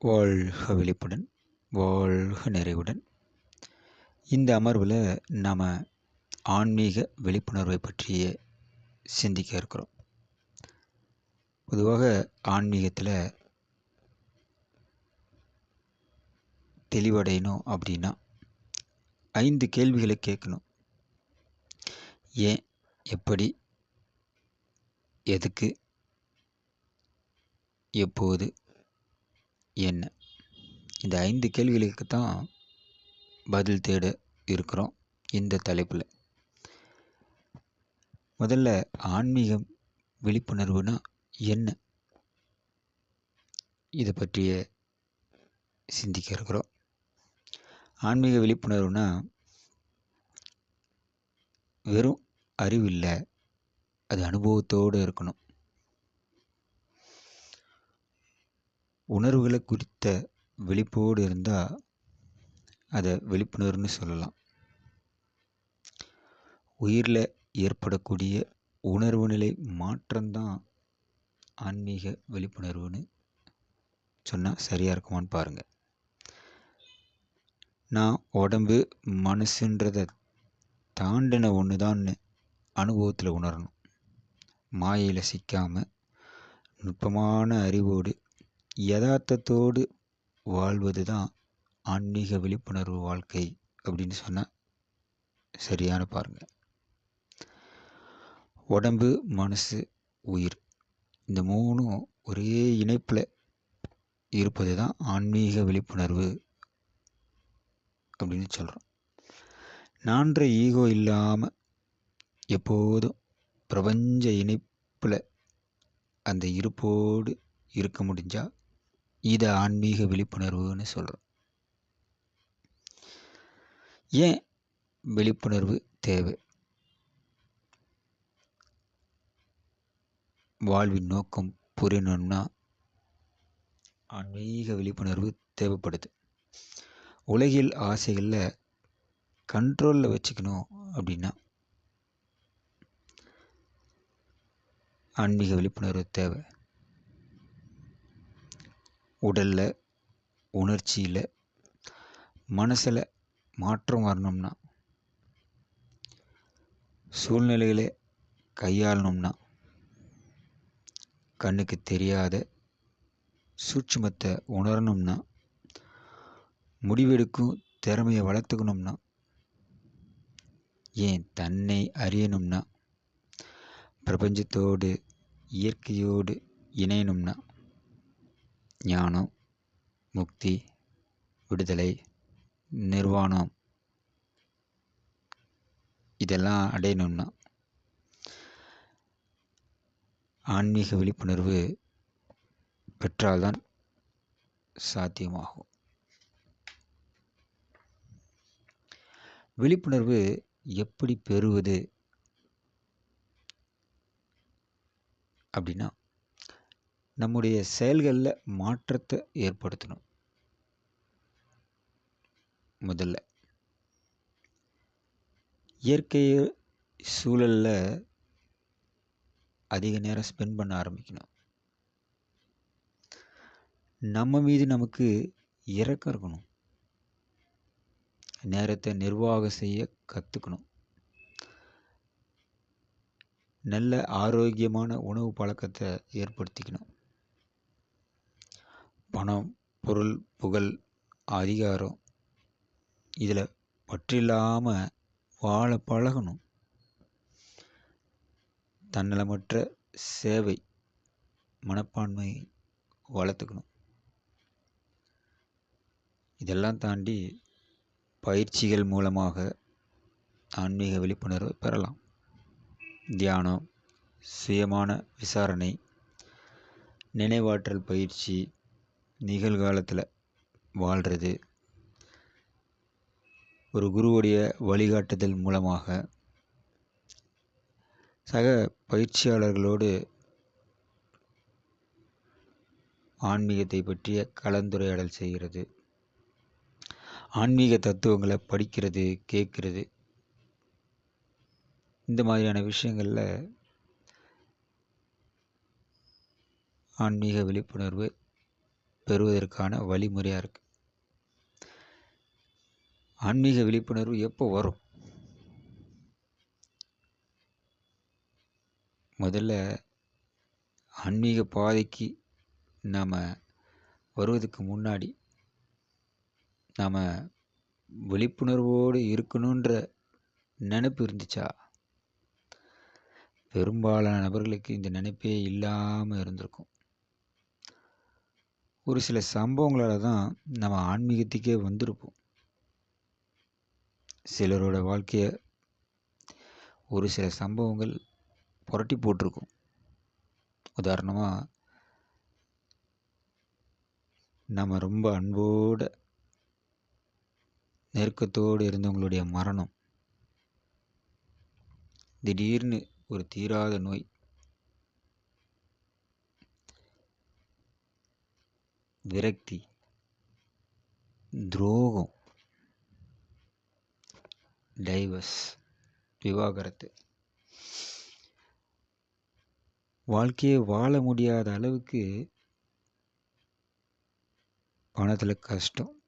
வாழ்க விழிப்புடன் வாழ்க நிறைவுடன். இந்த அமர்வில் நாம் ஆன்மீக விழிப்புணர்வை பற்றிய சிந்திக்க இருக்கிறோம். பொதுவாக ஆன்மீகத்தில் தெளிவடையணும் அப்படின்னா ஐந்து கேள்விகளை கேட்கணும். ஏன் எப்படி எதுக்கு எப்போது என்ன? இந்த ஐந்து கேள்விகளுக்கு தான் பதில் தேட இருக்கிறோம் இந்த தலைப்பில். முதல்ல ஆன்மீகம் விழிப்புணர்வுனா என்ன? இதை பற்றிய சிந்திக்க இருக்கிறோம். ஆன்மீக விழிப்புணர்வுனா வெறும் அறிவில்லை அது அனுபவத்தோடு இருக்கணும். உணர்வுகளை குறித்த விழிப்போடு இருந்தால் அதை விழிப்புணர்வுன்னு சொல்லலாம். உயிரில் ஏற்படக்கூடிய உணர்வு நிலை மாற்றம்தான் ஆன்மீக விழிப்புணர்வுன்னு சொன்னால் சரியாக இருக்குமான்னு பாருங்கள் நான் உடம்பு மனசுன்றதை தாண்டின ஒன்று தான்னு அனுபவத்தில் உணரணும். மாயையில் சிக்காமல் நுட்பமான அறிவோடு யதார்த்தத்தோடு வாழ்வது தான் ஆன்மீக விழிப்புணர்வு வாழ்க்கை அப்படின்னு சொன்னால் சரியான பாருங்கள் உடம்பு மனசு உயிர் இந்த மூணும் ஒரே இணைப்பில் இருப்பது தான் ஆன்மீக விழிப்புணர்வு அப்படின்னு சொல்கிறோம் நான்ற ஈகோ இல்லாமல் எப்போதும் பிரபஞ்ச இணைப்பில் அந்த இருப்போடு இருக்க முடிஞ்சால் இதை ஆன்மீக விழிப்புணர்வுன்னு சொல்கிறோம் ஏன் விழிப்புணர்வு தேவை? வாழ்வின் நோக்கம் புரியணும்னா ஆன்மீக விழிப்புணர்வு தேவைப்படுது. உலகில் ஆசைகளில் கண்ட்ரோலில் வச்சுக்கணும் அப்படின்னா ஆன்மீக விழிப்புணர்வு தேவை. உடலில் உணர்ச்சியில் மனசில் மாற்றம் வரணும்னா சூழ்நிலைகளை கையாளணும்னா கண்ணுக்கு தெரியாத சூட்சுமத்தை உணரணும்னா முடிவெடுக்கும் திறமையை வளர்த்துக்கணும்னா ஏன் தன்னை அறியணும்னா பிரபஞ்சத்தோடு இயற்கையோடு இணையணும்னா ஞானம் முக்தி விடுதலை நிர்வாணம். இதெல்லாம் அடையணும்னா ஆன்மீக விழிப்புணர்வு பெற்றால்தான் சாத்தியமாகும். விழிப்புணர்வு எப்படி பெறுவது அப்படின்னா நம்முடைய செயல்களில் மாற்றத்தை ஏற்படுத்தணும். முதல்ல. இயற்கை சூழலில் அதிக நேரம் ஸ்பெண்ட் பண்ண ஆரம்பிக்கணும். நம்ம மீது நமக்கு இறக்கம் இருக்கணும். நேரத்தை நிர்வாகம் செய்ய கற்றுக்கணும் நல்ல ஆரோக்கியமான உணவு பழக்கத்தை ஏற்படுத்திக்கணும். பணம் பொருள் புகழ் அதிகாரம் இதில் பற்றில்லாமல் வாழ பழகணும். தன்னலமற்ற சேவை மனப்பான்மை வளர்த்துக்கணும். இதெல்லாம் தாண்டி பயிற்சிகள் மூலமாக ஆன்மீக விழிப்புணர்வை பெறலாம். தியானம் சுயமான விசாரணை நினைவாற்றல் பயிற்சி நிகழ்காலத்தில் வாழ்கிறது ஒரு குருவுடைய வழிகாட்டுதல் மூலமாக சக பயிற்சியாளர்களோடு ஆன்மீகத்தை பற்றிய கலந்துரையாடல் செய்கிறது. ஆன்மீக தத்துவங்களை படிக்கிறது கேட்குறது. இந்த மாதிரியான விஷயங்களில் ஆன்மீக விழிப்புணர்வு பெறுவதற்கான வழிமுறையாக இருக்குது ஆன்மீக விழிப்புணர்வு எப்போ வரும்? முதல்ல ஆன்மீக பாதைக்கு நாம் வருவதுக்கு முன்னாடி நாம் விழிப்புணர்வோடு இருக்கணுன்ற நினைப்பு இருந்துச்சா? பெரும்பாலான நபர்களுக்கு இந்த நினைப்பே இல்லாமல் இருந்திருக்கும். ஒரு சில சம்பவங்களால் தான் நம்ம ஆன்மீகத்துக்கே வந்திருப்போம். சிலரோட வாழ்க்கையை ஒரு சில சம்பவங்கள் புரட்டி போட்டிருக்கும். உதாரணமாக நம்ம ரொம்ப அன்போடு நெருக்கத்தோடு இருந்தவங்களுடைய மரணம். திடீர்னு ஒரு தீராத நோய் விரக்தி துரோகம் டைவர்ஸ் விவாகரத்து. வாழ்க்கையை வாழ முடியாத அளவுக்கு பணத்தில் கஷ்டம்.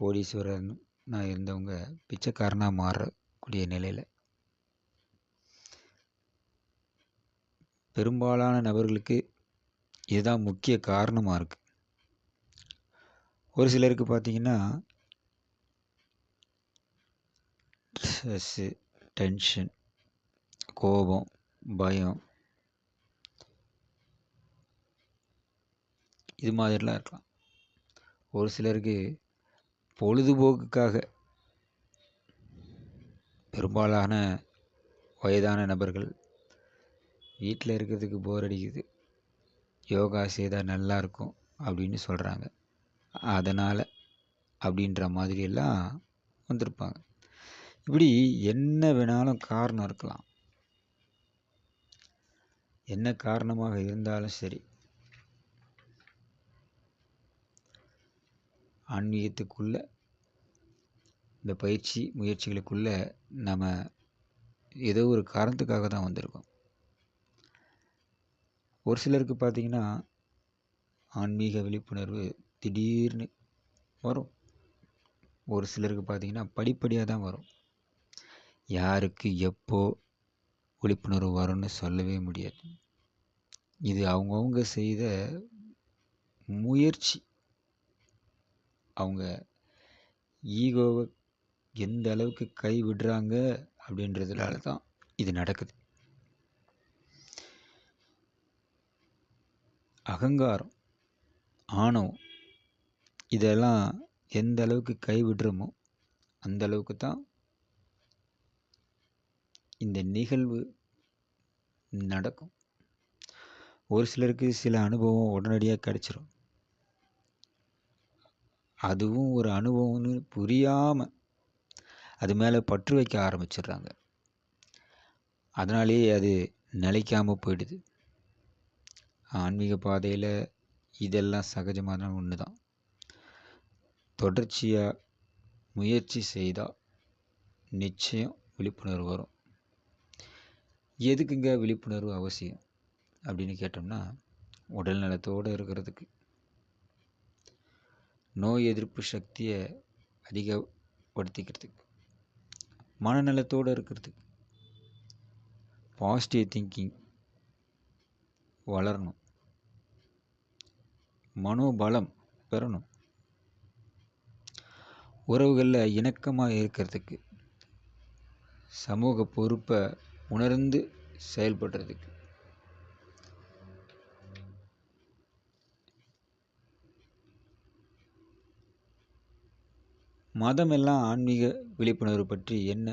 கோடீஸ்வரன் நான் இருந்தவங்க பிச்சைக்காரனாக மாறக்கூடிய நிலையில். பெரும்பாலான நபர்களுக்கு இதுதான் முக்கிய காரணமாக இருக்குது ஒரு சிலருக்கு பார்த்தீங்கன்னா ஸ்ட்ரெஸ்ஸு டென்ஷன் கோபம் பயம் இது மாதிரிலாம் இருக்கலாம். ஒரு சிலருக்கு பொழுதுபோக்குக்காக பெரும்பாலான வயதான நபர்கள் வீட்டில் இருக்கிறதுக்கு போர் அடிக்குது. யோகா செய்தால் நல்லாயிருக்கும் அப்படின்னு சொல்கிறாங்க அதனால் அப்படின்ற மாதிரியெல்லாம் வந்திருப்பாங்க. இப்படி என்ன வேணாலும் காரணம் இருக்கலாம். என்ன காரணமாக இருந்தாலும் சரி. ஆன்மீகத்துக்குள்ள இந்த பயிற்சி முயற்சிகளுக்குள்ள நம்ம ஏதோ ஒரு காரணத்துக்காக தான் வந்திருக்கோம். ஒரு சிலருக்கு பார்த்திங்கன்னா ஆன்மீக விழிப்புணர்வு திடீர்னு வரும். ஒரு சிலருக்கு பார்த்திங்கன்னா படிப்படியாக தான் வரும். யாருக்கு எப்போ விழிப்புணர்வு வரும்னு சொல்லவே முடியாது. இது அவங்கவுங்க செய்த முயற்சி. அவங்க ஈகோவை எந்த அளவுக்கு கை விடுறாங்க அப்படின்றதுனால தான் இது நடக்குது. அகங்காரம் ஆணவம் இதெல்லாம் எந்த அளவுக்கு கைவிடுறோமோ அந்த அளவுக்கு தான் இந்த நிகழ்வு நடக்கும். ஒரு சிலருக்கு சில அனுபவம் உடனடியாக கிடச்சிரும். அதுவும் ஒரு அனுபவம்னு புரியாமல் அது மேலே பற்று வைக்க ஆரம்பிச்சிடுறாங்க. அதனாலேயே அது நிலைக்காமல் போயிடுது. ஆன்மீக பாதையில் இதெல்லாம் சகஜமான ஒன்று தான் தொடர்ச்சியாக முயற்சி செய்தால் நிச்சயம் விழிப்புணர்வு வரும். எதுக்குங்க விழிப்புணர்வு அவசியம்? அப்படின்னு கேட்டோம்னா உடல் நலத்தோடு இருக்கிறதுக்கு. நோய் எதிர்ப்பு சக்தியை அதிகப்படுத்திக்கிறதுக்கு. மனநலத்தோடு இருக்கிறதுக்கு. பாசிட்டிவ் திங்கிங் வளரணும். மனோபலம் பெறணும். உறவுகளில் இணக்கமாக இருக்கிறதுக்கு சமூக பொறுப்பை உணர்ந்து செயல்படுறதுக்கு. மதம் எல்லாம் ஆன்மீக விழிப்புணர்வு பற்றி என்ன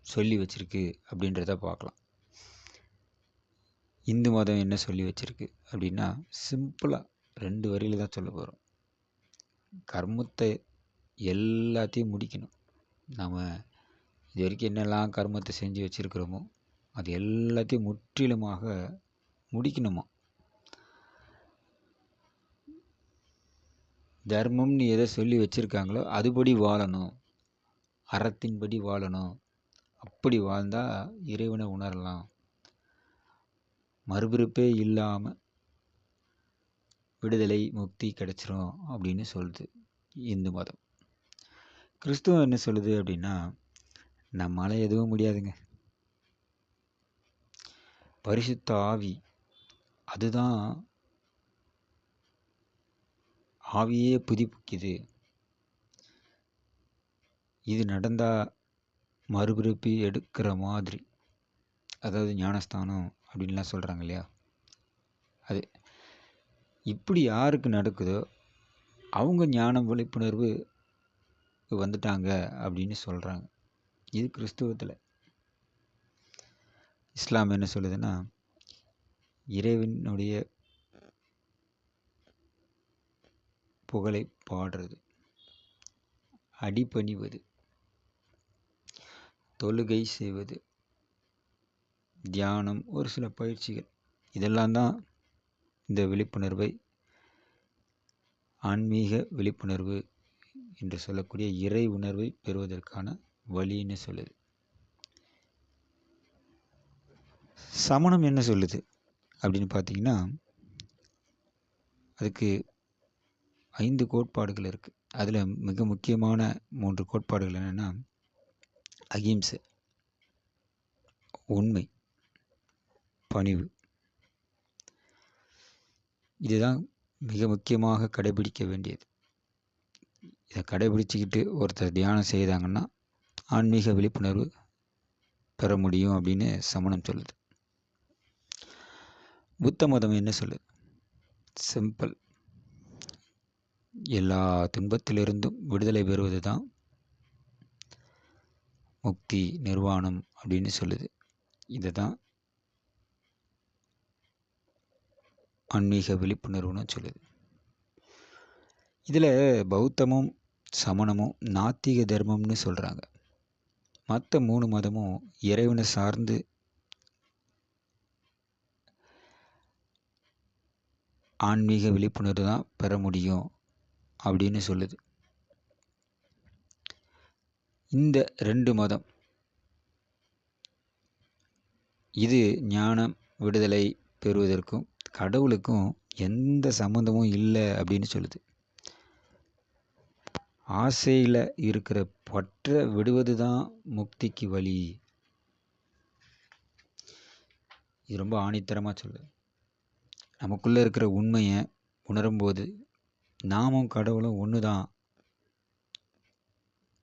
சொல்லி வச்சிருக்கு அப்படின்றத பார்க்கலாம். இந்து மதம் என்ன சொல்லி வச்சிருக்கு அப்படின்னா சிம்பிளாக ரெண்டு வரியில் தான் சொல்ல போகிறோம் கர்மத்தை எல்லாத்தையும் முடிக்கணும். நாம் இது வரைக்கும் என்னெல்லாம் கர்மத்தை செஞ்சு வச்சுருக்குறோமோ அது எல்லாத்தையும் முற்றிலுமாக முடிக்கணுமா? தர்மம்னு எதை சொல்லி வச்சுருக்காங்களோ அதுபடி வாழணும். அறத்தின்படி வாழணும். அப்படி வாழ்ந்தால் இறைவனை உணரலாம். மறுபிறப்பே இல்லாமல் விடுதலை முக்தி கிடைச்சிரும் அப்படின்னு சொல்லுது இந்து மதம். கிறிஸ்துவம் என்ன சொல்லுது அப்படின்னா நம்மளால் எதுவும் முடியாதுங்க. பரிசுத்த ஆவி அதுதான் ஆவியே புதுப்பிக்குது. இது நடந்தால் மறுபிறப்பி எடுக்கிற மாதிரி. அதாவது ஞானஸ்தானம் அப்படின்லாம் சொல்கிறாங்க இல்லையா? அது இப்படி யாருக்கு நடக்குதோ அவங்க ஞானம் விழிப்புணர்வு வந்துட்டாங்க அப்படின்னு சொல்கிறாங்க இது கிறிஸ்துவத்தில். இஸ்லாம் என்ன சொல்லுதுன்னா இறைவனுடைய புகழை பாடுறது அடிபணிவது தொழுகை செய்வது தியானம் ஒரு சில பயிற்சிகள். இதெல்லாம் தான் இந்த விழிப்புணர்வை ஆன்மீக விழிப்புணர்வு என்று சொல்லக்கூடிய இறை உணர்வை பெறுவதற்கான வழின்னு சொல்லுது. சமணம் என்ன சொல்லுது அப்படின்னு பார்த்தீங்கன்னா அதுக்கு ஐந்து கோட்பாடுகள் இருக்குது அதில் மிக முக்கியமான மூன்று கோட்பாடுகள் என்னென்னா அகிம்சை உண்மை பணிவு. இதுதான் மிக முக்கியமாக கடைபிடிக்க வேண்டியது. இதை கடைபிடிச்சிக்கிட்டு ஒருத்தர் தியானம் செய்தாங்கன்னா ஆன்மீக விழிப்புணர்வு பெற முடியும் அப்படின்னு சமணம் சொல்லுது. புத்த மதம் என்ன சொல்லுது? சிம்பிள் எல்லா துன்பத்திலிருந்தும் விடுதலை பெறுவது தான் முக்தி நிர்வாணம் அப்படின்னு சொல்லுது. இதை தான் ஆன்மீக விழிப்புணர்வுன்னு சொல்லுது. இதில் பௌத்தமும் சமணமும் நாத்திக தர்மம்னு சொல்கிறாங்க மற்ற மூணு மதமும் இறைவனை சார்ந்து ஆன்மீக விழிப்புணர்வு தான் பெற முடியும் அப்படின்னு சொல்லுது. இந்த ரெண்டு மதம் இது ஞானம் விடுதலை பெறுவதற்கும் கடவுளுக்கும் எந்த சம்மந்தமும் இல்லை அப்படின்னு சொல்லுது. ஆசையில் இருக்கிற பற்ற விடுவது தான் முக்திக்கு வழி. இது ரொம்ப ஆணித்தரமாக சொல்லுது. நமக்குள்ளே இருக்கிற உண்மையை உணரும்போது நாமும் கடவுளும் ஒன்று தான்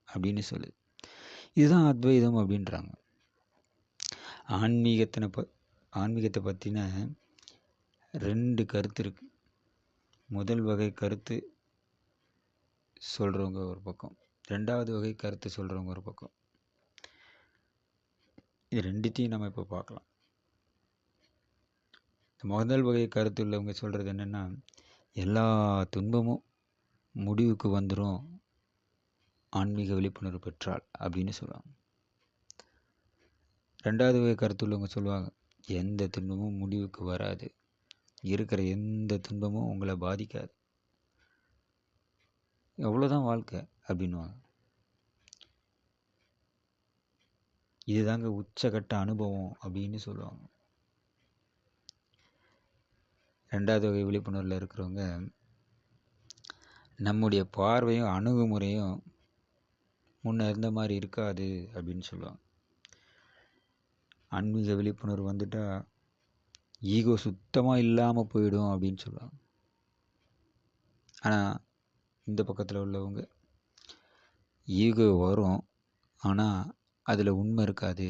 அப்படின்னு சொல்லுது. இதுதான் அத்வைதம் அப்படின்றாங்க. ஆன்மீகத்தினை ப ஆன்மீகத்தை பற்றின ரெண்டு கருத்து இருக்குது முதல் வகை கருத்து சொல்கிறவங்க ஒரு பக்கம். ரெண்டாவது வகை கருத்து சொல்கிறவங்க ஒரு பக்கம். இது ரெண்டுத்தையும் நம்ம இப்போ பார்க்கலாம். முதல் வகை கருத்து உள்ளவங்க சொல்கிறது என்னென்னா எல்லா துன்பமும் முடிவுக்கு வந்துடும் ஆன்மீக விழிப்புணர்வு பெற்றால் அப்படின்னு சொல்லுவாங்க. ரெண்டாவது வகை கருத்து உள்ளவங்க சொல்லுவாங்க எந்த துன்பமும் முடிவுக்கு வராது. இருக்கிற எந்த துன்பமும் உங்களை பாதிக்காது. எவ்வளோதான் வாழ்க்கை அப்படின்வாங்க இதுதாங்க உச்சகட்ட அனுபவம் அப்படின்னு சொல்லுவாங்க. ரெண்டாவது வகை விழிப்புணர்வில் இருக்கிறவங்க நம்முடைய பார்வையும் அணுகுமுறையும் முன்ன இருந்த மாதிரி இருக்காது அப்படின்னு சொல்லுவாங்க. ஆன்மீக விழிப்புணர்வு வந்துட்டால் ஈகோ சுத்தமாக இல்லாமல் போயிடும் அப்படின்னு சொல்லுவாங்க ஆனால் இந்த பக்கத்தில் உள்ளவங்க ஈகோ வரும் ஆனால் அதில் உண்மை இருக்காது.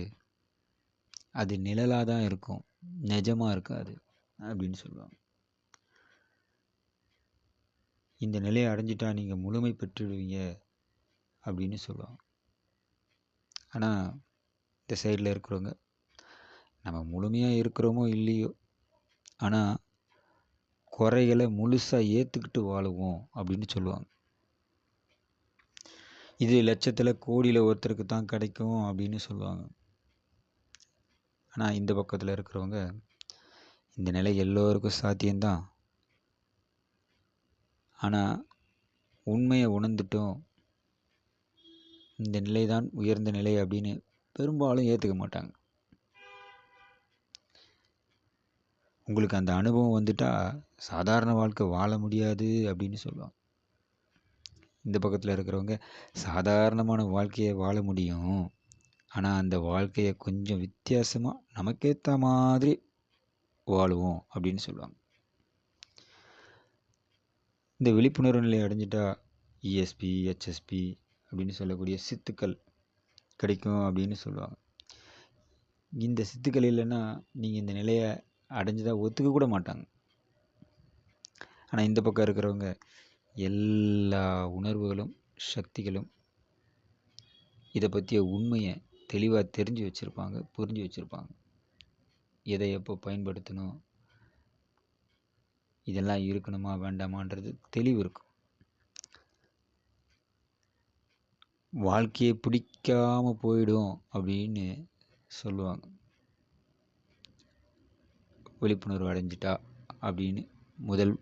அது நிழலாக தான் இருக்கும் நிஜமாக இருக்காது அப்படின்னு சொல்லுவாங்க. இந்த நிலையை அடைஞ்சிட்டா நீங்கள் முழுமை பெற்றுடுவீங்க அப்படின்னு சொல்லுவாங்க. ஆனால் இந்த சைடில் இருக்கிறவங்க நம்ம முழுமையாக இருக்கிறோமோ இல்லையோ ஆனால் குறைகளை முழுசாக ஏற்றுக்கிட்டு வாழுவோம் அப்படின்னு சொல்லுவாங்க. இது லட்சத்தில் கோடியில் ஒருத்தருக்கு தான் கிடைக்கும் அப்படின்னு சொல்லுவாங்க. ஆனால் இந்த பக்கத்தில் இருக்கிறவங்க இந்த நிலை எல்லோருக்கும் சாத்தியம்தான். ஆனால் உண்மையை உணர்ந்துட்டோம். இந்த நிலை தான் உயர்ந்த நிலை அப்படின்னு பெரும்பாலும் ஏற்றுக்க மாட்டாங்க. உங்களுக்கு அந்த அனுபவம் வந்துட்டால் சாதாரண வாழ்க்கை வாழ முடியாது அப்படின்னு சொல்லுவாங்க. இந்த பக்கத்தில் இருக்கிறவங்க சாதாரணமான வாழ்க்கையை வாழ முடியும். ஆனால் அந்த வாழ்க்கையை கொஞ்சம் வித்தியாசமாக நமக்கேற்ற மாதிரி வாழுவோம் அப்படின்னு சொல்லுவாங்க. இந்த விழிப்புணர்வு நிலையை அடைஞ்சிட்டா இஎஸ்பி ஹெச்எஸ்பி அப்படின்னு சொல்லக்கூடிய சித்துக்கள் கிடைக்கும் அப்படின்னு சொல்லுவாங்க. இந்த சித்துக்கள் இல்லைன்னா நீங்கள் இந்த நிலையை அடைஞ்சதாக ஒத்துக்க கூட மாட்டாங்க. ஆனால் இந்த பக்கம் இருக்கிறவங்க எல்லா உணர்வுகளும் சக்திகளும் இதை பற்றிய உண்மையை தெளிவாக தெரிஞ்சு வச்சுருப்பாங்க புரிஞ்சு வச்சுருப்பாங்க. எதை எப்போ பயன்படுத்தணும் இதெல்லாம் இருக்கணுமா வேண்டாமான்றது தெளிவு இருக்கும். வாழ்க்கையை பிடிக்காமல் போயிடும் அப்படின்னு சொல்லுவாங்க. விழிப்புணர்வு அடைஞ்சிட்டா அப்படின்னு முதல்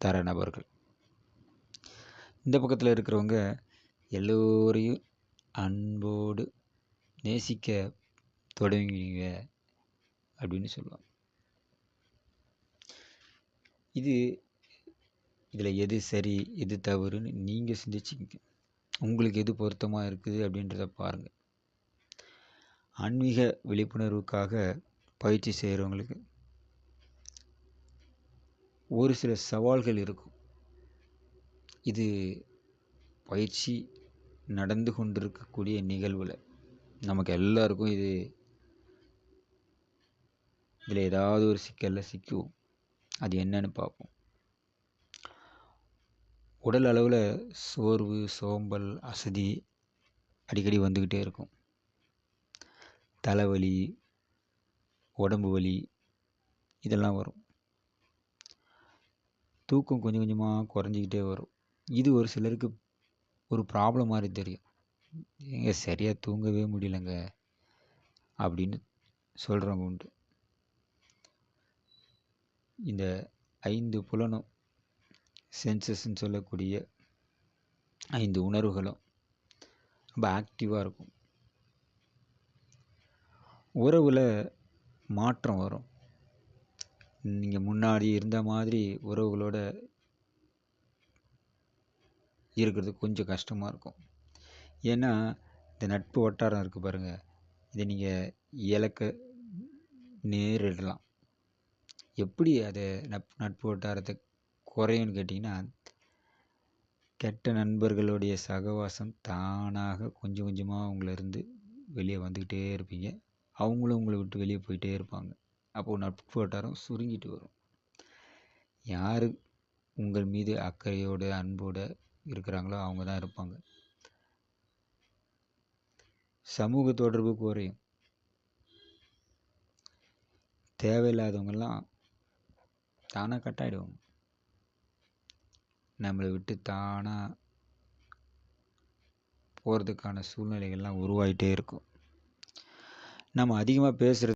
தர நபர்கள். இந்த பக்கத்தில் இருக்கிறவங்க எல்லோரையும் அன்போடு நேசிக்க தொடங்குவீங்க அப்படின்னு சொல்லுவாங்க. இது இதில் எது சரி எது தவறுன்னு நீங்கள் சிந்திச்சுக்கிங்க. உங்களுக்கு எது பொருத்தமாக இருக்குது அப்படின்றத பாருங்கள் ஆன்மீக விழிப்புணர்வுக்காக பயிற்சி செய்கிறவங்களுக்கு ஒரு சில சவால்கள் இருக்கும். இது பயிற்சி நடந்து கொண்டிருக்கக்கூடிய நிகழ்வில் நமக்கு எல்லாருக்கும் இது இதில் ஏதாவது ஒரு சிக்கலில் சிக்குவோம். அது என்னன்னு பார்ப்போம். உடல் அளவில் சோர்வு சோம்பல் அசதி அடிக்கடி வந்துக்கிட்டே இருக்கும். தலைவலி உடம்பு வலி இதெல்லாம் வரும். தூக்கம் கொஞ்சம் கொஞ்சமாக குறைஞ்சிக்கிட்டே வரும். இது ஒரு சிலருக்கு ஒரு ப்ராப்ளம் மாதிரி தெரியும். ஏங்க சரியாக தூங்கவே முடியலங்க அப்படின்னு சொல்கிறவங்க உண்டு. இந்த ஐந்து புலனும் சென்சஸ்ன்னு சொல்லக்கூடிய ஐந்து உணர்வுகளும் ரொம்ப ஆக்டிவாக இருக்கும். உறவில் மாற்றம் வரும். நீங்கள் முன்னாடி இருந்த மாதிரி உறவுகளோட இருக்கிறது கொஞ்சம் கஷ்டமாக இருக்கும். ஏன்னா இந்த நட்பு வட்டாரம் இருக்குது பாருங்கள் இதை நீங்கள் இழக்க நேரிடலாம். எப்படி அதை நட் நட்பு வட்டாரத்தை குறையும்னு கேட்டிங்கன்னா கெட்ட நண்பர்களுடைய சகவாசம் தானாக கொஞ்சம் கொஞ்சமாக அவங்கள இருந்து வெளியே வந்துக்கிட்டே இருப்பீங்க. அவங்களும் உங்களை விட்டு வெளியே போயிட்டே இருப்பாங்க. அப்போது நட்பு வட்டாரம் சுருங்கிட்டு வரும். யார் உங்கள் மீது அக்கறையோடு அன்போடு இருக்கிறாங்களோ அவங்க தான் இருப்பாங்க. சமூக தொடர்பு குறையும். தேவையில்லாதவங்கெல்லாம் தானாக கட் ஆகிடுவாங்க நம்மளை விட்டு தானாக போகிறதுக்கான சூழ்நிலைகள்லாம் உருவாகிட்டே இருக்கும். நம்ம அதிகமாக பேசுகிறது